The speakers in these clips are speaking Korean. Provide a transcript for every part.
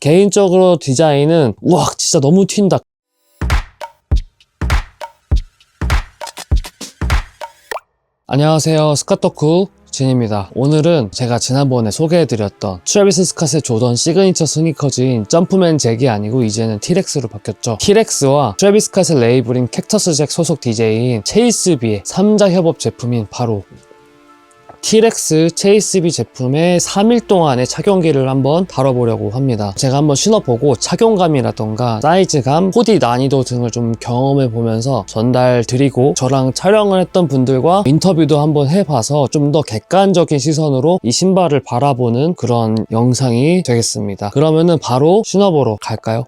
개인적으로 디자인은 우와 진짜 너무 튄다. 안녕하세요 스카토쿠 진입니다. 오늘은 제가 지난번에 소개해드렸던 트래비스 스캇의 조던 시그니처 스니커즈인 점프맨 잭이 아니고 이제는 티렉스로 바뀌었죠. 티렉스와 트래비스 스캇의 레이블인 캡터스 잭 소속 DJ인 체이스비의 3자 협업 제품인 바로 티렉스 체이스비 제품의 3일 동안의 착용기를 한번 다뤄보려고 합니다. 제가 한번 신어보고 착용감이라던가 사이즈감, 코디 난이도 등을 좀 경험해 보면서 전달 드리고 저랑 촬영을 했던 분들과 인터뷰도 한번 해봐서 좀 더 객관적인 시선으로 이 신발을 바라보는 그런 영상이 되겠습니다. 그러면은 바로 신어보러 갈까요?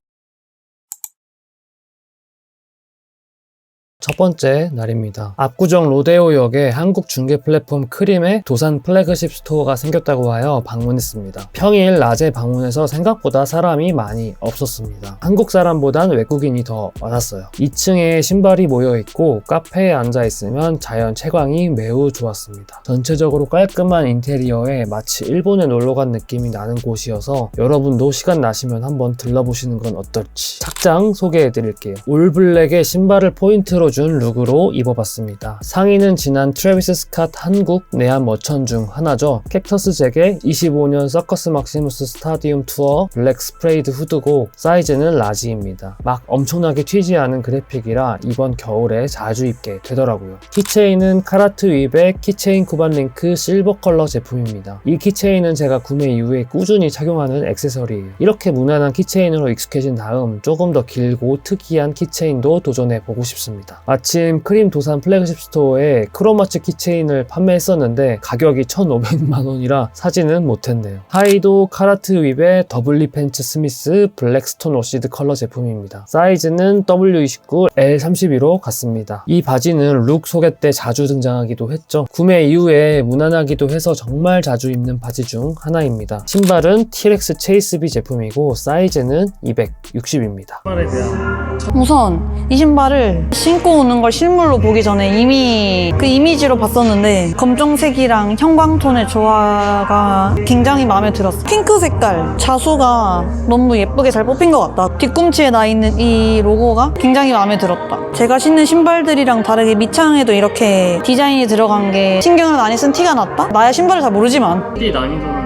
첫 번째 날입니다. 압구정 로데오역에 한국 중개 플랫폼 크림의 도산 플래그십 스토어가 생겼다고 하여 방문했습니다. 평일 낮에 방문해서 생각보다 사람이 많이 없었습니다. 한국 사람보단 외국인이 더 많았어요. 2층에 신발이 모여 있고 카페에 앉아 있으면 자연 채광이 매우 좋았습니다. 전체적으로 깔끔한 인테리어에 마치 일본에 놀러 간 느낌이 나는 곳이어서 여러분도 시간 나시면 한번 들러보시는 건 어떨지. 착장 소개해 드릴게요. 올블랙에 신발을 포인트로 준 룩으로 입어봤습니다. 상의는 지난 트래비스 스캇 한국 내한 머천 중 하나죠. 캡터스 잭의 25년 서커스 막시무스 스타디움 투어 블랙 스프레이드 후드고 사이즈는 라지입니다. 막 엄청나게 튀지 않은 그래픽이라 이번 겨울에 자주 입게 되더라고요. 키체인은 카라트 윕의 키체인 쿠반 링크 실버 컬러 제품입니다. 이 키체인은 제가 구매 이후에 꾸준히 착용하는 액세서리예요. 이렇게 무난한 키체인으로 익숙해진 다음 조금 더 길고 특이한 키체인도 도전해 보고 싶습니다. 마침 크림 도산 플래그십 스토어에 크로마츠 키체인을 판매했었는데 가격이 1,500만 원이라 사지는 못했네요. 하의도 카라트 윕의 더블리 팬츠 스미스 블랙 스톤 워시드 컬러 제품입니다. 사이즈는 W29, L32로 같습니다. 이 바지는 룩 소개 때 자주 등장하기도 했죠. 구매 이후에 무난하기도 해서 정말 자주 입는 바지 중 하나입니다. 신발은 티렉스 체이스비 제품이고 사이즈는 260입니다. 신발에 대한 우선 이 신발을 신고 오는 걸 실물로 보기 전에 이미 그 이미지로 봤었는데 검정색이랑 형광톤의 조화가 굉장히 마음에 들었어. 핑크 색깔 자수가 너무 예쁘게 잘 뽑힌 것 같다. 뒤꿈치에 나 있는 이 로고가 굉장히 마음에 들었다. 제가 신는 신발들이랑 다르게 밑창에도 이렇게 디자인이 들어간 게 신경을 많이 쓴 티가 났다? 나야 신발을 잘 모르지만 코디 난이도는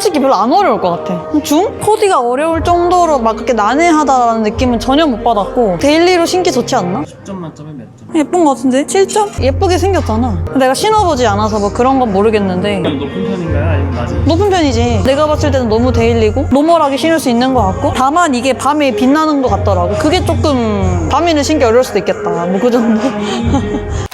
솔직히 별로 안 어려울 것 같아. 중? 코디가 어려울 정도로 막 그렇게 난해하다라는 느낌은 전혀 못 받았고 데일리로 신기 좋지 않나? 10점 만점에 몇 점? 예쁜 것 같은데? 7점? 예쁘게 생겼잖아. 내가 신어보지 않아서 뭐 그런 건 모르겠는데 높은 편인가요? 아니면 낮은? 높은 편이지. 내가 봤을 때는 너무 데일리고 노멀하게 신을 수 있는 것 같고 다만 이게 밤에 빛나는 것 같더라고. 그게 조금 밤에는 신기 어려울 수도 있겠다. 뭐 그 정도.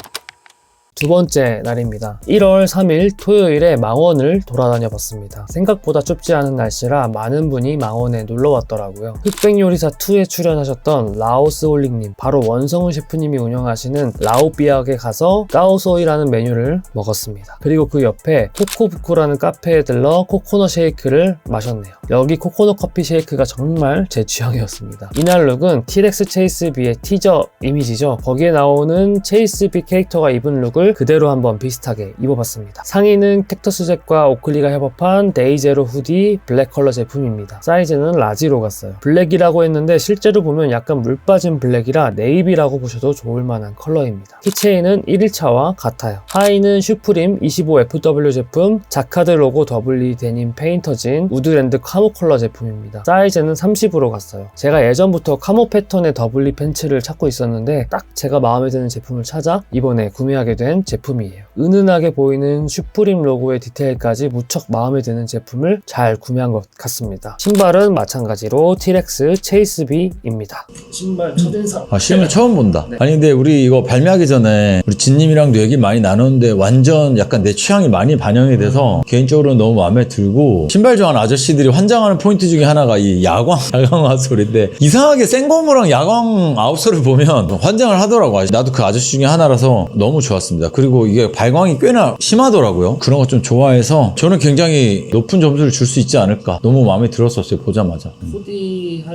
두 번째 날입니다. 1월 3일 토요일에 망원을 돌아다녀 봤습니다. 생각보다 춥지 않은 날씨라 많은 분이 망원에 놀러 왔더라고요. 흑백요리사 2에 출연하셨던 라오스 홀릭님, 바로 원성훈 셰프님이 운영하시는 라오비약에 가서 까오소이라는 메뉴를 먹었습니다. 그리고 그 옆에 코코부쿠라는 카페에 들러 코코넛 쉐이크를 마셨네요. 여기 코코넛 커피 쉐이크가 정말 제 취향이었습니다. 이날 룩은 티렉스 체이스비의 티저 이미지죠. 거기에 나오는 체이스비 캐릭터가 입은 룩을 그대로 한번 비슷하게 입어봤습니다. 상의는 캡터스 잭과 오클리가 협업한 데이제로 후디 블랙 컬러 제품입니다. 사이즈는 라지로 갔어요. 블랙이라고 했는데 실제로 보면 약간 물 빠진 블랙이라 네이비라고 보셔도 좋을 만한 컬러입니다. 키체인은 1일차와 같아요. 하의는 슈프림 25FW 제품, 자카드 로고 더블리 데님 페인터진 우드랜드 카모 컬러 제품입니다. 사이즈는 30으로 갔어요. 제가 예전부터 카모 패턴의 더블리 팬츠를 찾고 있었는데 딱 제가 마음에 드는 제품을 찾아 이번에 구매하게 된 제품이에요. 은은하게 보이는 슈프림 로고의 디테일까지 무척 마음에 드는 제품을 잘 구매한 것 같습니다. 신발은 마찬가지로 티렉스 체이스비입니다. 신발 첫인상 아, 실물 처음 본다. 아니, 근데 우리 이거 발매하기 전에 우리 진님이랑도 얘기 많이 나눴는데 완전 약간 내 취향이 많이 반영이 돼서 개인적으로 너무 마음에 들고 신발 좋아하는 아저씨들이 환장하는 포인트 중에 하나가 이 야광, 야광 아웃솔인데 이상하게 생고무랑 야광 아웃솔을 보면 환장을 하더라고. 나도 그 아저씨 중에 하나라서 너무 좋았습니다. 그리고 이게 발광이 꽤나 심하더라고요. 그런 거 좀 좋아해서 저는 굉장히 높은 점수를 줄 수 있지 않을까. 너무 마음에 들었었어요. 보자마자. 음.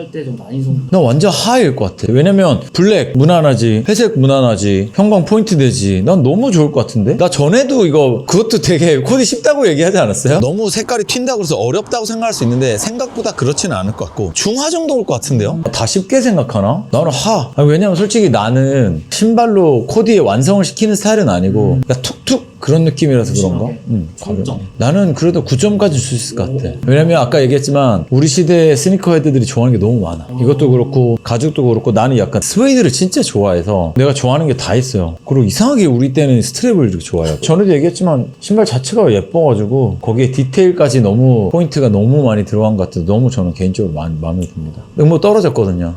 할 때 좀 많이 좀 나 완전 하이일 것 같아. 왜냐면 블랙 무난하지, 회색 무난하지, 형광 포인트 되지. 난 너무 좋을 것 같은데? 나 전에도 이거 그것도 되게 코디 쉽다고 얘기하지 않았어요? 너무 색깔이 튄다고 그래서 어렵다고 생각할 수 있는데 생각보다 그렇지는 않을 것 같고 중하 정도일 것 같은데요? 다 쉽게 생각하나? 나는 하. 아니, 왜냐면 솔직히 나는 신발로 코디의 완성을 시키는 스타일은 아니고 그냥 툭툭 그런 느낌이라서 그런가? 응. 삼점. 나는 그래도 9점까지 줄 수 있을 것 같아. 왜냐면 아까 얘기했지만 우리 시대의 스니커 헤드들이 좋아하는 게 너무 많아. 이것도 그렇고 가죽도 그렇고 나는 약간 스웨이드를 진짜 좋아해서 내가 좋아하는 게 다 있어요. 그리고 이상하게 우리 때는 스트랩을 이렇게 좋아해요. 전에도 얘기했지만 신발 자체가 예뻐가지고 거기에 디테일까지 너무 포인트가 너무 많이 들어간 것 같아서 너무 저는 개인적으로 많이 마음에 듭니다. 뭐 떨어졌거든요.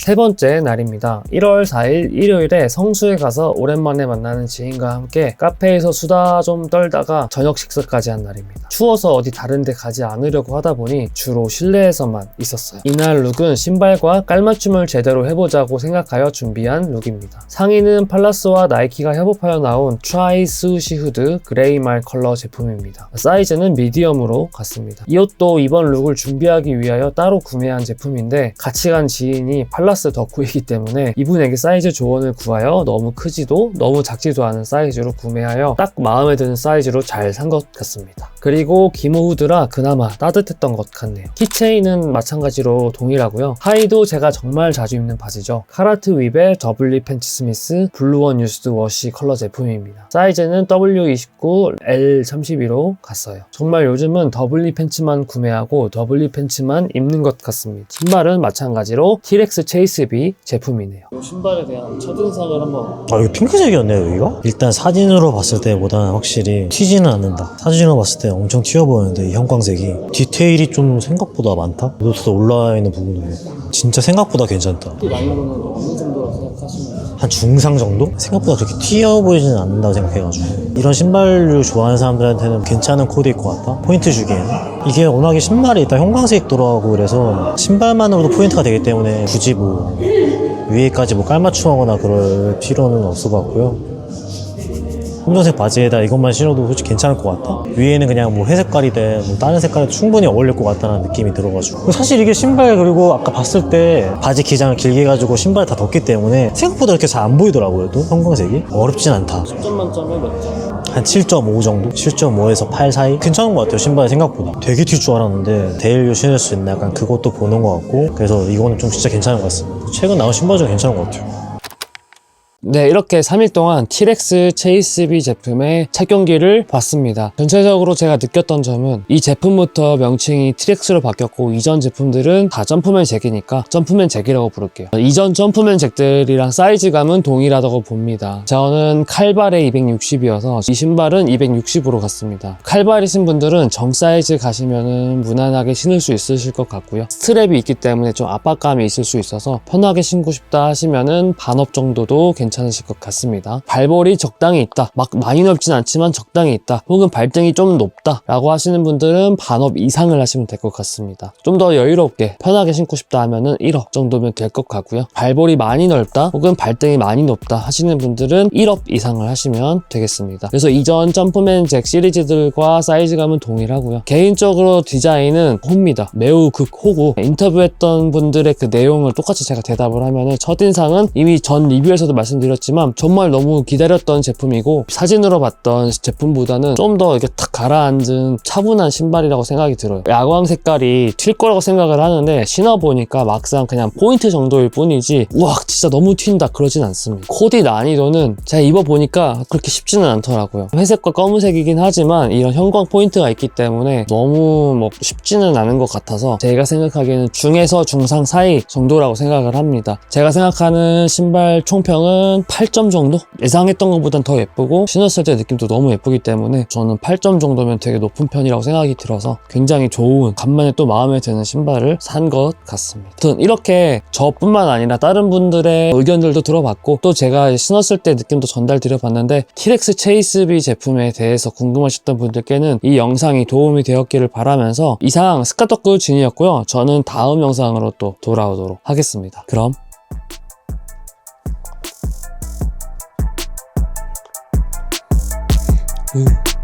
세 번째 날입니다. 1월 4일 일요일에 성수에 가서 오랜만에 만나는 지인과 함께 카페에서 수다 좀 떨다가 저녁 식사까지 한 날입니다. 추워서 어디 다른 데 가지 않으려고 하다 보니 주로 실내에서만 있었어요. 이날 룩은 신발과 깔맞춤을 제대로 해보자고 생각하여 준비한 룩입니다. 상의는 팔라스와 나이키가 협업하여 나온 트라이 스우시 후드 그레이 말 컬러 제품입니다. 사이즈는 미디엄으로 갔습니다. 이 옷도 이번 룩을 준비하기 위하여 따로 구매한 제품인데 같이 간 지인이 팔라 스 덕후이기 때문에 이분에게 사이즈 조언을 구하여 너무 크지도 너무 작지도 않은 사이즈로 구매하여 딱 마음에 드는 사이즈로 잘 산 것 같습니다. 그리고 기모 후드라 그나마 따뜻했던 것 같네요. 키체인은 마찬가지로 동일하고요. 하의도 제가 정말 자주 입는 바지죠. 카라트 윕의 더블리 팬츠 스미스 블루원 유스드 워시 컬러 제품입니다. 사이즈는 W29, L32로 갔어요. 정말 요즘은 더블리 팬츠만 구매하고 더블리 팬츠만 입는 것 같습니다. 신발은 마찬가지로 T-Rex 체 이스비 제품이네요. 이 신발에 대한 첫인상을 한번 아, 이거 핑크색이었네요, 여기가? 일단 사진으로 봤을 때보다는 확실히 튀지는 않는다. 사진으로 봤을 때 엄청 튀어 보이는데, 이 형광색이. 디테일이 좀 생각보다 많다? 노트도 올라와 있는 부분도 그렇고. 진짜 생각보다 괜찮다. 나이로는 어느 정도라고 생각하시나요? 한 중상 정도? 생각보다 그렇게 튀어 보이지는 않는다고 생각해가지고. 이런 신발류 좋아하는 사람들한테는 괜찮은 코디일 것 같다? 포인트 주기에는. 이게 워낙에 신발이 일단 형광색 들어가고 그래서 신발만으로도 포인트가 되기 때문에 굳이 뭐 위에까지 뭐 깔맞춤하거나 그럴 필요는 없을 것 같고요. 검정색 바지에다 이것만 신어도 솔직히 괜찮을 것 같다? 위에는 그냥 뭐 회색깔이든 뭐 다른 색깔도 충분히 어울릴 것 같다는 느낌이 들어가지고 사실 이게 신발 그리고 아까 봤을 때 바지 기장을 길게 가지고 신발 다 덮기 때문에 생각보다 이렇게 잘 안 보이더라고요 또 형광색이 어렵진 않다 10점 만점에 몇 점? 한 7.5 정도? 7.5에서 8 사이? 괜찮은 것 같아요 신발 생각보다 되게 튈 줄 알았는데 데일류 신을 수 있는 약간 그것도 보는 것 같고 그래서 이거는 좀 진짜 괜찮은 것 같습니다 최근 나온 신발 중에 괜찮은 것 같아요 네, 이렇게 3일 동안 T-Rex 체이스비 제품의 착용기를 봤습니다. 전체적으로 제가 느꼈던 점은 이 제품부터 명칭이 T-Rex로 바뀌었고 이전 제품들은 다 점프맨 잭이니까 점프맨 잭이라고 부를게요. 이전 점프맨 잭들이랑 사이즈감은 동일하다고 봅니다. 저는 칼발에 260이어서 이 신발은 260으로 갔습니다. 칼발이신 분들은 정 사이즈 가시면은 무난하게 신을 수 있으실 것 같고요. 스트랩이 있기 때문에 좀 압박감이 있을 수 있어서 편하게 신고 싶다 하시면은 반업 정도도 괜찮 으실 것 같습니다. 발볼이 적당히 있다. 막 많이 넓진 않지만 적당히 있다. 혹은 발등이 좀 높다. 라고 하시는 분들은 반업 이상을 하시면 될 것 같습니다. 좀 더 여유롭게 편하게 신고 싶다 하면은 1업 정도면 될 것 같고요. 발볼이 많이 넓다. 혹은 발등이 많이 높다 하시는 분들은 1업 이상을 하시면 되겠습니다. 그래서 이전 점프맨 잭 시리즈들과 사이즈감은 동일하고요. 개인적으로 디자인은 호입니다. 매우 극호고 인터뷰했던 분들의 그 내용을 똑같이 제가 대답을 하면은 첫인상은 이미 전 리뷰에서도 말씀 드렸지만 정말 너무 기다렸던 제품이고 사진으로 봤던 제품보다는 좀 더 이렇게 탁 가라앉은 차분한 신발이라고 생각이 들어요. 야광 색깔이 튈 거라고 생각을 하는데 신어보니까 막상 그냥 포인트 정도일 뿐이지 우와 진짜 너무 튄다 그러진 않습니다. 코디 난이도는 제가 입어보니까 그렇게 쉽지는 않더라고요. 회색과 검은색이긴 하지만 이런 형광 포인트가 있기 때문에 너무 뭐 쉽지는 않은 것 같아서 제가 생각하기에는 중에서 중상 사이 정도라고 생각을 합니다. 제가 생각하는 신발 총평은 8점 정도? 예상했던 것보단 더 예쁘고 신었을 때 느낌도 너무 예쁘기 때문에 저는 8점 정도면 되게 높은 편이라고 생각이 들어서 굉장히 좋은 간만에 또 마음에 드는 신발을 산 것 같습니다. 아무튼 이렇게 저뿐만 아니라 다른 분들의 의견들도 들어봤고 또 제가 신었을 때 느낌도 전달 드려봤는데 티렉스 체이스비 제품에 대해서 궁금하셨던 분들께는 이 영상이 도움이 되었기를 바라면서 이상 스카터크 진이었고요. 저는 다음 영상으로 또 돌아오도록 하겠습니다. 그럼 으.